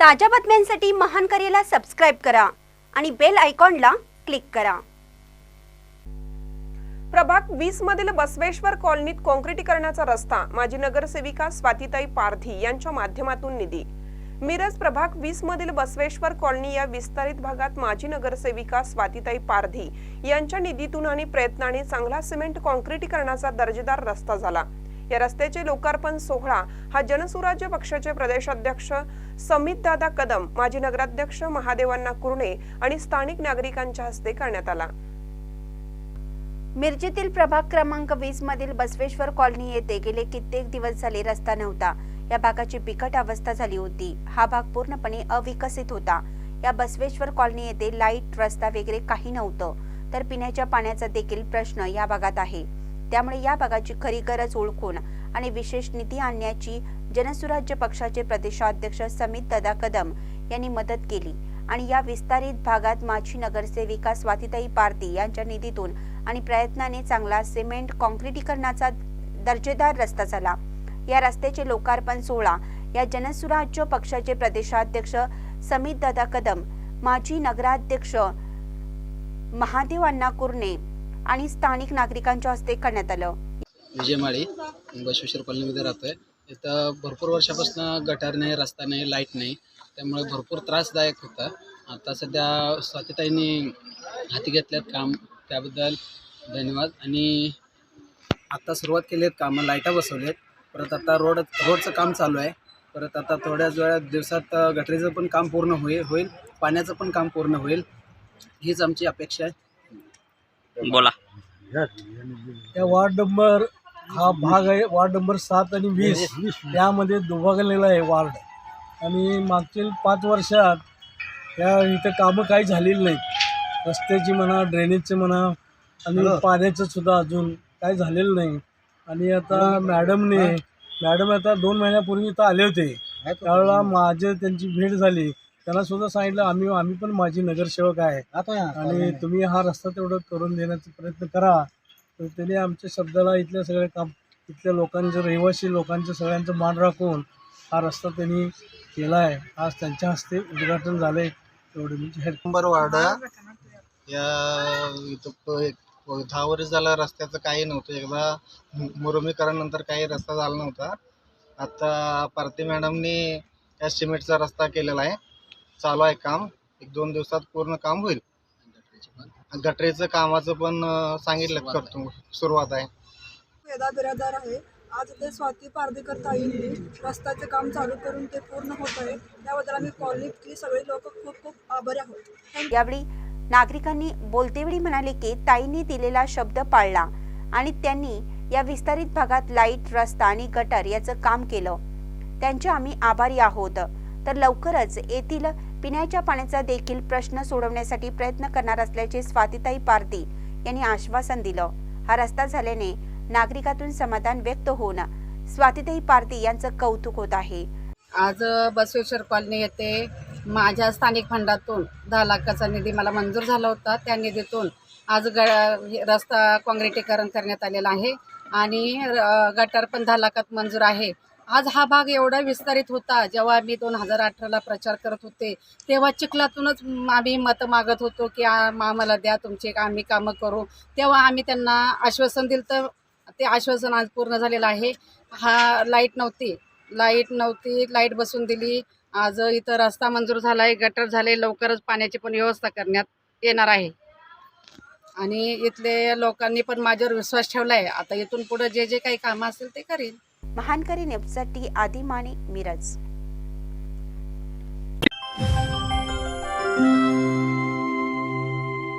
ताज्या बातम्यांसाठी महान करेला सबस्क्राईब करा आणि बेल आयकॉनला क्लिक करा. प्रभाग वीस मधील बसवेश्वर कॉलनीत काँक्रिटीकरणाचा रस्ता माजी नगरसेविका स्वातीताई पारधी यांच्या माध्यमातून निधी. मिरज प्रभाग वीस मधील बसवेश्वर कॉलनी या विस्तारित भागात माजी नगरसेविका स्वातीताई पारधी यांच्या निधीतून आणि प्रयत्नाने चांगला सिमेंट काँक्रिटीकरणाचा दर्जेदार रस्ता झाला. या रस्त्याचे लोकार्पण सोहळा हा जनसुराज्य पक्षाचे प्रदेशाध्यक्ष समित दादा कदम माजी नगराध्यक्ष महादेवांना कुरणे आणि स्थानिक नागरिकांच्या हस्ते करण्यात आला. मिरजेतील प्रभाग क्रमांक वीस मधील बसवेश्वर कॉलनी येथे गेले कित्येक दिवस झाले रस्ता नव्हता. या भागाची बिकट अवस्था झाली होती. हा भाग पूर्णपणे अविकसित होता. या बसवेश्वर कॉलनी येथे लाइट रस्ता वगैरे काही नव्हतं. तर पिण्याच्या पाण्याचा देखील प्रश्न या भागात आहे. त्यामुळे या भागाची खरी गरज ओळखून आणि विशेष निधी आणण्याची जनसुराज्य पक्षाचे प्रदेशाध्यक्ष समित दादा कदम यांनी मदत केली. आणि या विस्तारित भागात माजी नगरसेविका स्वातीताई पारती यांच्या निधीतून आणि प्रयत्नाने चांगला सिमेंट काँक्रिटीकरणाचा दर्जेदार रस्ता झाला. या रस्त्याचे लोकार्पण सोहळा या जनसुराज्य पक्षाचे प्रदेशाध्यक्ष समित दादा कदम माजी नगराध्यक्ष महादेव अण्णा कुर्णे आणि स्थानिक नागरिकांच्या हस्ते करण्यात आलं. विजयमाळी बसवेश्वर कॉलनीमध्ये राहतो आहे इथं भरपूर वर्षापासून गटार नाही रस्ता नाही लाइट नाही. त्यामुळे भरपूर त्रासदायक होतं. आता सध्या स्वातीताईंनी हाती घेतल्यात काम. त्याबद्दल धन्यवाद. आणि आत्ता सुरुवात केली आहेत कामं. लाईटा बसवली आहेत परत आता रोड रोडचं काम चालू आहे. परत आता थोड्याच वेळात दिवसात गटरीचं पण काम पूर्ण होईल होईल. पाण्याचं पण काम पूर्ण होईल. हीच आमची अपेक्षा आहे. बोला. त्या वार्ड नंबर हा भाग आहे वार्ड नंबर सात आणि वीस. यामध्ये दुभागलेला आहे वार्ड. आणि मागच्या पाच वर्षात या इथं कामं काही झालेली नाहीत. रस्त्याची म्हणा ड्रेनेजचे म्हणा आणि पाण्याचं सुद्धा अजून काही झालेलं नाही. आणि आता मॅडमने मॅडम आता दोन महिन्यापूर्वी इथं आले होते. त्यावेळेला माझे त्यांची भेट झाली. त्यांना सुद्धा सांगितलं आम्ही आम्ही पण माझी नगरसेवक आहे. आणि तुम्ही हा रस्ता तेवढं करून देण्याचा प्रयत्न करा. तर त्याने आमच्या शब्दाला इथल्या सगळ्या काम इथल्या लोकांचं रहिवासी लोकांचं सगळ्यांचं मान राखून हा रस्ता त्यांनी केला आहे. आज त्यांच्या हस्ते उद्घाटन झालं आहे तेवढे म्हणजे हेल्प नंबर वार्ड या इथं प- एक दहा वर्ष झालं रस्त्याचं काही नव्हतं. एकदा मुरमीकरणानंतर काही रस्ता झाला नव्हता. आता पारती मॅडमनी या सिमेंटचा रस्ता केलेला आहे. चालू आहे काम. एक दोन दिवसात पूर्ण काम होईल. गटरीचं कामाचं पण सांगितलं करतो. सुरुवात आहे. वेदा बिरादार आहे. आज ते स्वाती पारदेकर ताईंनी रस्त्याचे काम चालू करून ते पूर्ण होत आहे. त्याबद्दल आम्ही कॉलनीतली सगळी लोक खूप खूप आभारी आहोत. यावेळी नागरिकांनी बोलतेवेळी म्हणाले की ताईंनी दिलेला शब्द पाळला आणि त्यांनी या विस्तारित भागात लाइट रस्ता आणि गटर याचं काम केलं. त्यांचे आम्ही आभारी आहोत. तर लवकरच येथील पिण्याच्या पाण्याचा देखील प्रश्न सोडवण्यासाठी प्रयत्न करणार असल्याचे स्वातीताई पारती यांनी आश्वासन दिलं. हा रस्ता झाल्याने नागरिकातून समाधान व्यक्त होऊन स्वातीताई पारती यांचं कौतुक होत आहे. आज बसवेश्वर कॉलनी येथे माझ्या स्थानिक फंडातून दहा लाखाचा निधी मला मंजूर झाला होता. त्या निधीतून आज ग रस्ता काँक्रिटीकरण करण्यात आलेला आहे आणि र- गटार पण दहा लाखात मंजूर आहे. आज हा भाग एवढा विस्तारित होता जेव्हा मी दोन हजार अठराला प्रचार करत होते तेव्हा चिखलातूनच आम्ही मतं मागत होतो की आम्हाला द्या तुमचे आम्ही कामं करू. तेव्हा आम्ही त्यांना आश्वासन दिलं तर ते आश्वासन आज पूर्ण झालेलं आहे. हा लाइट नव्हती. लाइट नव्हती लाइट बसून दिली. आज इथं रस्ता मंजूर झाला आहे गटर झाले लवकरच पाण्याची पण व्यवस्था करण्यात येणार आहे. आणि इथले लोकांनी पण माझ्यावर विश्वास ठेवला आहे आता इथून पुढं जे जे काही कामं असतील ते करीन. महानकरी नेपचा टी आदिमाने मिरज.